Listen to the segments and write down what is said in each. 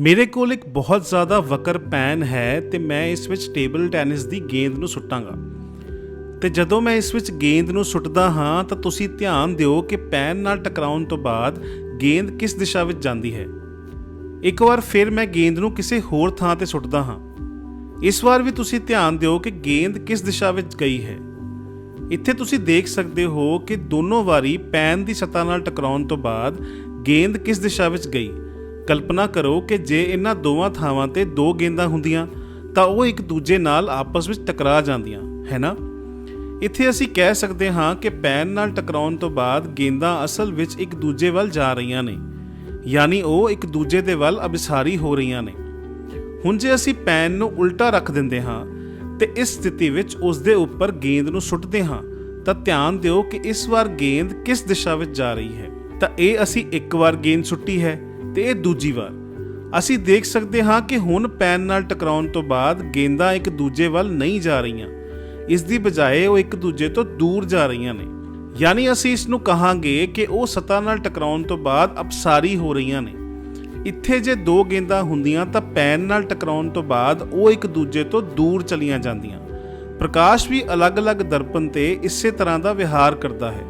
ਮੇਰੇ ਕੋਲ ਇੱਕ ਬਹੁਤ ਜ਼ਿਆਦਾ ਵਕਰ ਪੈਨ ਹੈ ਤੇ ਮੈਂ ਇਸ ਵਿੱਚ ਟੇਬਲ ਟੈਨਿਸ ਦੀ ਗੇਂਦ ਨੂੰ ਸੁੱਟਾਂਗਾ। ਤੇ ਜਦੋਂ ਮੈਂ ਇਸ ਵਿੱਚ ਗੇਂਦ ਨੂੰ ਸੁੱਟਦਾ ਹਾਂ, ਤਾਂ ਤੁਸੀਂ ਧਿਆਨ ਦਿਓ ਕਿ ਪੈਨ ਨਾਲ ਟਕਰਾਉਣ ਤੋਂ ਬਾਅਦ ਗੇਂਦ ਕਿਸ ਦਿਸ਼ਾ ਵਿੱਚ ਜਾਂਦੀ ਹੈ। ਇੱਕ ਵਾਰ ਫਿਰ ਮੈਂ ਗੇਂਦ ਨੂੰ ਕਿਸੇ ਹੋਰ ਥਾਂ ਤੇ ਸੁੱਟਦਾ ਹਾਂ। ਇਸ ਵਾਰ ਵੀ ਤੁਸੀਂ ਧਿਆਨ ਦਿਓ ਕਿ ਗੇਂਦ ਕਿਸ ਦਿਸ਼ਾ ਵਿੱਚ ਗਈ ਹੈ। ਇੱਥੇ ਤੁਸੀਂ ਦੇਖ ਸਕਦੇ ਹੋ ਕਿ ਦੋਨੋਂ ਵਾਰੀ ਪੈਨ ਦੀ ਸਤਹ ਨਾਲ ਟਕਰਾਉਣ ਤੋਂ ਬਾਅਦ ਗੇਂਦ ਕਿਸ ਦਿਸ਼ਾ ਵਿੱਚ ਗਈ। ਕਲਪਨਾ ਕਰੋ ਕਿ ਜੇ ਇਹਨਾਂ ਦੋਵਾਂ ਥਾਵਾਂ ਤੇ ਦੋ ਗੇਂਦਾਂ ਹੁੰਦੀਆਂ, ਤਾਂ ਉਹ ਇੱਕ ਦੂਜੇ ਨਾਲ ਆਪਸ ਵਿੱਚ ਟਕਰਾ ਜਾਂਦੀਆਂ, ਹੈ ਨਾ? ਇੱਥੇ ਅਸੀਂ ਕਹਿ ਸਕਦੇ ਹਾਂ ਕਿ ਪੈਨ ਨਾਲ ਟਕਰਾਉਣ ਤੋਂ ਬਾਅਦ ਗੇਂਦਾਂ ਅਸਲ ਵਿੱਚ ਇੱਕ ਦੂਜੇ ਵੱਲ ਜਾ ਰਹੀਆਂ ਨੇ, ਯਾਨੀ ਉਹ ਇੱਕ ਦੂਜੇ ਦੇ ਵੱਲ ਅਬਿਸਾਰੀ ਹੋ ਰਹੀਆਂ ਨੇ। ਹੁਣ ਜੇ ਅਸੀਂ ਪੈਨ ਨੂੰ ਉਲਟਾ ਰੱਖ ਦਿੰਦੇ ਹਾਂ, ਤੇ ਇਸ ਸਥਿਤੀ ਵਿੱਚ ਉਸ ਦੇ ਉੱਪਰ ਗੇਂਦ ਨੂੰ ਸੁੱਟਦੇ ਹਾਂ, ਤਾਂ ਧਿਆਨ ਦਿਓ ਕਿ ਇਸ ਵਾਰ ਗੇਂਦ ਕਿਸ ਦਿਸ਼ਾ ਵਿੱਚ ਜਾ ਰਹੀ ਹੈ। ਤਾਂ ਇਹ ਅਸੀਂ ਇੱਕ ਵਾਰ ਗੇਂਦ ਸੁੱਟੀ ਹੈ ਤੇ ਇਹ ਦੂਜੀ ਵਾਰ। ਅਸੀਂ ਦੇਖ ਸਕਦੇ ਹਾਂ ਕਿ ਹੁਣ ਪੈਨ ਨਾਲ ਟਕਰਾਉਣ ਤੋਂ ਬਾਅਦ ਗੇਂਦਾਂ ਇੱਕ ਦੂਜੇ ਵੱਲ ਨਹੀਂ ਜਾ ਰਹੀਆਂ। ਇਸ ਦੀ ਬਜਾਏ ਉਹ ਇੱਕ ਦੂਜੇ ਤੋਂ ਦੂਰ ਜਾ ਰਹੀਆਂ ਨੇ। ਯਾਨੀ ਅਸੀਂ ਇਸ ਨੂੰ ਕਹਾਂਗੇ ਕਿ ਉਹ ਸਤ੍ਹਾ ਨਾਲ ਟਕਰਾਉਣ ਤੋਂ ਬਾਅਦ ਅਪਸਾਰੀ ਹੋ ਰਹੀਆਂ ਨੇ। ਇੱਥੇ ਜੇ ਦੋ ਗੇਂਦਾਂ ਹੁੰਦੀਆਂ ਤਾਂ ਪੈਨ ਨਾਲ ਟਕਰਾਉਣ ਤੋਂ ਬਾਅਦ ਉਹ ਇੱਕ ਦੂਜੇ ਤੋਂ ਦੂਰ ਚਲੀਆਂ ਜਾਂਦੀਆਂ। ਪ੍ਰਕਾਸ਼ ਵੀ ਅਲੱਗ-ਅਲੱਗ ਦਰਪਣ ਤੇ ਇਸੇ ਤਰ੍ਹਾਂ ਦਾ ਵਿਹਾਰ ਕਰਦਾ ਹੈ।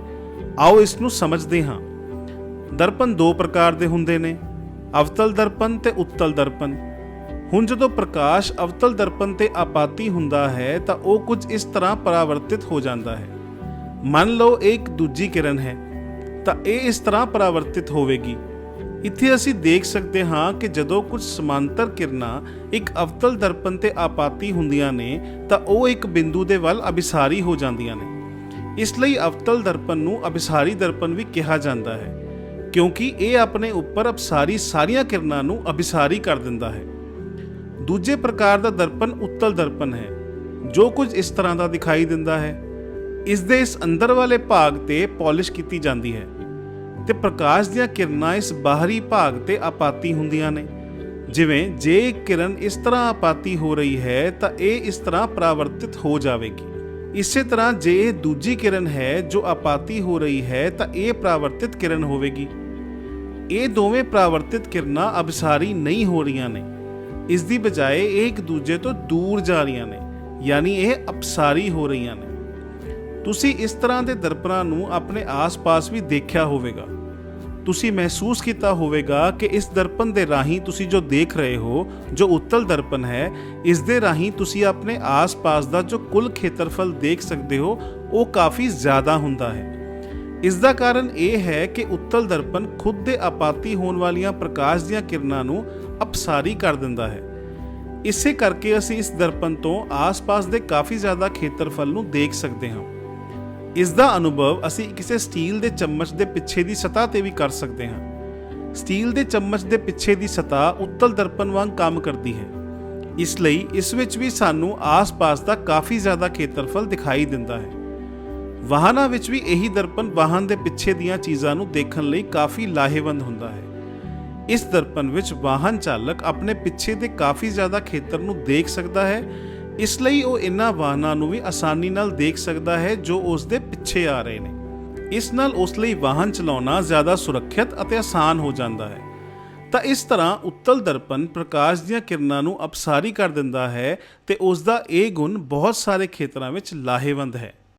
ਆਓ ਇਸ ਨੂੰ ਸਮਝਦੇ ਹਾਂ। ਦਰਪਣ ਦੋ ਪ੍ਰਕਾਰ ਦੇ ਹੁੰਦੇ ਨੇ। ਅਵਤਲ ਦਰਪਣ ਤੇ ਉੱਤਲ ਦਰਪਣ ਹੁਣ ਜਦੋਂ ਪ੍ਰਕਾਸ਼ ਅਵਤਲ ਦਰਪਣ ਤੇ ਆਪਾਤੀ ਹੁੰਦਾ ਹੈ, ਤਾਂ ਉਹ ਕੁਝ ਇਸ ਤਰ੍ਹਾਂ ਪਰਾਵਰਤਿਤ ਹੋ ਜਾਂਦਾ ਹੈ। ਮੰਨ ਲਓ, ਇਹ ਇੱਕ ਦੂਜੀ ਕਿਰਨ ਹੈ, ਤਾਂ ਇਹ ਇਸ ਤਰ੍ਹਾਂ ਪਰਾਵਰਤਿਤ ਹੋਵੇਗੀ। ਇੱਥੇ ਅਸੀਂ ਦੇਖ ਸਕਦੇ ਹਾਂ ਕਿ ਜਦੋਂ ਕੁਝ ਸਮਾਂਤਰ ਕਿਰਨਾਂ ਇੱਕ ਅਵਤਲ ਦਰਪਣ ਤੇ ਆਪਾਤੀ ਹੁੰਦੀਆਂ ਨੇ, ਤਾਂ ਉਹ ਇੱਕ ਬਿੰਦੂ ਦੇ ਵੱਲ ਅਭਿਸਾਰੀ ਹੋ ਜਾਂਦੀਆਂ ਨੇ। ਇਸ ਲਈ ਅਵਤਲ ਦਰਪਣ ਨੂੰ ਅਭਿਸਾਰੀ ਦਰਪਣ ਵੀ ਕਿਹਾ ਜਾਂਦਾ ਹੈ। ਕਿਉਂਕਿ ਇਹ ਆਪਣੇ ਉੱਪਰ ਅਪਸਾਰੀ ਸਾਰੀਆਂ ਕਿਰਨਾਂ ਨੂੰ ਅਭਿਸਾਰੀ ਕਰ ਦਿੰਦਾ ਹੈ। ਦੂਜੇ ਪ੍ਰਕਾਰ ਦਾ ਦਰਪਣ ਉੱਤਲ ਦਰਪਣ ਹੈ, ਜੋ ਕੁਝ ਇਸ ਤਰ੍ਹਾਂ ਦਾ ਦਿਖਾਈ ਦਿੰਦਾ ਹੈ। ਇਸ ਦੇ ਇਸ ਅੰਦਰ ਵਾਲੇ ਭਾਗ ਤੇ ਪਾਲਿਸ਼ ਕੀਤੀ ਜਾਂਦੀ ਹੈ ਤੇ ਪ੍ਰਕਾਸ਼ ਦੀਆਂ ਕਿਰਨਾਂ ਇਸ ਬਾਹਰੀ ਭਾਗ ਤੇ ਆਪਾਤੀ ਹੁੰਦੀਆਂ ਨੇ। ਜਿਵੇਂ, ਜੇ ਕਿਰਨ ਇਸ ਤਰ੍ਹਾਂ ਆਪਾਤੀ ਹੋ ਰਹੀ ਹੈ ਤਾਂ ਇਹ ਇਸ ਤਰ੍ਹਾਂ ਪ੍ਰਾਵਰਤਿਤ ਹੋ ਜਾਵੇਗੀ। ਇਸੇ ਤਰ੍ਹਾਂ ਜੇ ਇਹ ਦੂਜੀ ਕਿਰਨ ਹੈ ਜੋ ਆਪਾਤੀ ਹੋ ਰਹੀ ਹੈ ਤਾਂ ਇਹ ਪ੍ਰਾਵਰਤਿਤ ਕਿਰਨ ਹੋਵੇਗੀ। ਇਹ ਦੋਵੇਂ ਪਰਾਵਰਤਿਤ ਕਿਰਨਾਂ ਅਬਸਾਰੀ ਨਹੀਂ ਹੋ ਰਹੀਆਂ ਨੇ। ਇਸ ਦੀ ਬਜਾਏ ਇਹ ਇੱਕ ਦੂਜੇ ਤੋਂ ਦੂਰ ਜਾ ਰਹੀਆਂ ਨੇ, ਯਾਨੀ ਇਹ ਅਪਸਾਰੀ ਹੋ ਰਹੀਆਂ ਨੇ। ਤੁਸੀਂ ਇਸ ਤਰ੍ਹਾਂ ਦੇ ਦਰਪਣਾਂ ਨੂੰ ਆਪਣੇ ਆਸ-ਪਾਸ ਵੀ ਦੇਖਿਆ ਹੋਵੇਗਾ। ਤੁਸੀਂ ਮਹਿਸੂਸ ਕੀਤਾ ਹੋਵੇਗਾ ਕਿ ਇਸ ਦਰਪਣ ਦੇ ਰਾਹੀਂ ਤੁਸੀਂ ਜੋ ਦੇਖ ਰਹੇ ਹੋ, ਜੋ ਉੱਤਲ ਦਰਪਣ ਹੈ, ਇਸ ਦੇ ਰਾਹੀਂ ਤੁਸੀਂ ਆਪਣੇ ਆਸ-ਪਾਸ ਦਾ ਜੋ ਕੁੱਲ ਖੇਤਰਫਲ ਦੇਖ ਸਕਦੇ ਹੋ, ਉਹ ਕਾਫੀ ਜ਼ਿਆਦਾ ਹੁੰਦਾ ਹੈ। ਇਸ ਦਾ ਕਾਰਨ ਇਹ ਹੈ ਕਿ ਉੱਤਲ ਦਰਪਣ ਖੁਦ ਦੇ ਆਪਾਤੀ ਹੋਣ ਵਾਲੀਆਂ ਪ੍ਰਕਾਸ਼ ਦੀਆਂ ਕਿਰਨਾਂ ਨੂੰ ਅਪਸਾਰੀ ਕਰ ਦਿੰਦਾ ਹੈ। ਇਸੇ ਕਰਕੇ ਅਸੀਂ ਇਸ ਦਰਪਣ ਤੋਂ ਆਸ-ਪਾਸ ਦੇ ਕਾਫੀ ਜ਼ਿਆਦਾ ਖੇਤਰਫਲ ਨੂੰ ਦੇਖ ਸਕਦੇ ਹਾਂ। ਇਸ ਦਾ ਅਨੁਭਵ ਅਸੀਂ ਕਿਸੇ ਸਟੀਲ ਦੇ ਚਮਚ ਦੇ ਪਿੱਛੇ ਦੀ ਸਤ੍ਹਾ ਤੇ ਵੀ ਕਰ ਸਕਦੇ ਹਾਂ। ਸਟੀਲ ਦੇ ਚਮਚ ਦੇ ਪਿੱਛੇ ਦੀ ਸਤ੍ਹਾ ਉੱਤਲ ਦਰਪਣ ਵਾਂਗ ਕੰਮ ਕਰਦੀ ਹੈ। ਇਸ ਲਈ ਇਸ ਵਿੱਚ ਵੀ ਸਾਨੂੰ ਆਸ-ਪਾਸ ਦਾ ਕਾਫੀ ਜ਼ਿਆਦਾ ਖੇਤਰਫਲ ਦਿਖਾਈ ਦਿੰਦਾ ਹੈ। ਵਾਹਨਾਂ ਵਿੱਚ ਵੀ ਇਹੀ ਦਰਪਣ ਵਾਹਨ ਦੇ ਪਿੱਛੇ ਦੀਆਂ ਚੀਜ਼ਾਂ ਨੂੰ ਦੇਖਣ ਲਈ ਕਾਫੀ ਲਾਹੇਵੰਦ ਹੁੰਦਾ ਹੈ। ਇਸ ਦਰਪਣ ਵਿੱਚ ਵਾਹਨ ਚਾਲਕ ਆਪਣੇ ਪਿੱਛੇ ਦੇ ਕਾਫੀ ਜ਼ਿਆਦਾ ਖੇਤਰ ਨੂੰ ਦੇਖ ਸਕਦਾ ਹੈ ਇਸ ਲਈ ਉਹ ਇਨ੍ਹਾਂ ਵਾਹਨਾਂ ਨੂੰ ਵੀ ਆਸਾਨੀ ਨਾਲ ਦੇਖ ਸਕਦਾ ਹੈ ਜੋ ਉਸ ਦੇ ਪਿੱਛੇ ਆ ਰਹੇ ਨੇ। ਇਸ ਨਾਲ ਉਸ ਲਈ ਵਾਹਨ ਚਲਾਉਣਾ ਜ਼ਿਆਦਾ ਸੁਰੱਖਿਅਤ ਅਤੇ ਆਸਾਨ ਹੋ ਜਾਂਦਾ ਹੈ। ਤਾਂ ਇਸ ਤਰ੍ਹਾਂ ਉੱਤਲ ਦਰਪਣ ਪ੍ਰਕਾਸ਼ ਦੀਆਂ ਕਿਰਨਾਂ ਨੂੰ ਅਪਸਾਰੀ ਕਰ ਦਿੰਦਾ ਹੈ ਤੇ ਉਸ ਦਾ ਇਹ ਗੁਣ ਬਹੁਤ ਸਾਰੇ ਖੇਤਰਾਂ ਵਿੱਚ ਲਾਹੇਵੰਦ ਹੈ।